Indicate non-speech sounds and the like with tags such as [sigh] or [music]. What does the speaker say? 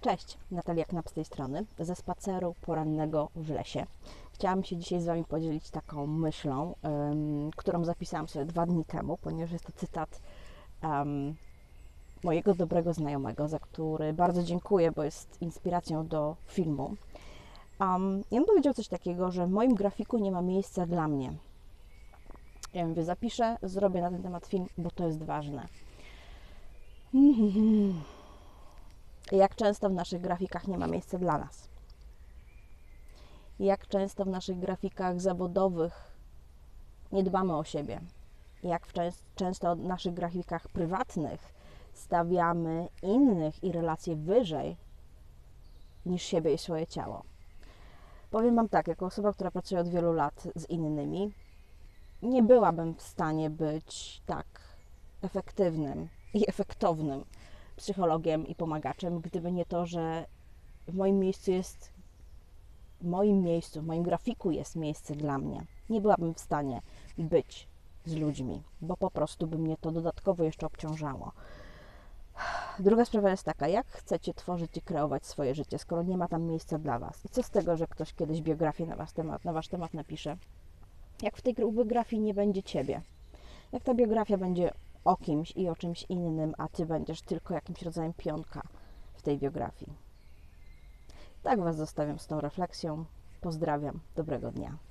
Cześć, Natalia Knap z tej strony, ze spaceru porannego w lesie. Chciałam się dzisiaj z Wami podzielić taką myślą, ym, którą zapisałam sobie dwa dni temu, ponieważ jest to cytat ym, mojego dobrego znajomego, za który bardzo dziękuję, bo jest inspiracją do filmu. Um, I on powiedział coś takiego, że w moim grafiku nie ma miejsca dla mnie. Ja mówię, zapiszę, zrobię na ten temat film, bo to jest ważne. [laughs] Jak często w naszych grafikach nie ma miejsca dla nas? Jak często w naszych grafikach zawodowych nie dbamy o siebie? Jak często w naszych grafikach prywatnych stawiamy innych i relacje wyżej niż siebie i swoje ciało? Powiem Wam tak, jako osoba, która pracuje od wielu lat z innymi, nie byłabym w stanie być tak efektywnym i efektownym psychologiem i pomagaczem, gdyby nie to, że w moim miejscu jest, w moim miejscu, w moim grafiku jest miejsce dla mnie. Nie byłabym w stanie być z ludźmi, bo po prostu by mnie to dodatkowo jeszcze obciążało. Druga sprawa jest taka, jak chcecie tworzyć i kreować swoje życie, skoro nie ma tam miejsca dla Was? I co z tego, że ktoś kiedyś biografię na, was temat, na Wasz temat napisze? Jak w tej biografii nie będzie Ciebie? Jak ta biografia będzie o kimś i o czymś innym, a Ty będziesz tylko jakimś rodzajem pionka w tej biografii? Tak Was zostawiam z tą refleksją. Pozdrawiam, dobrego dnia.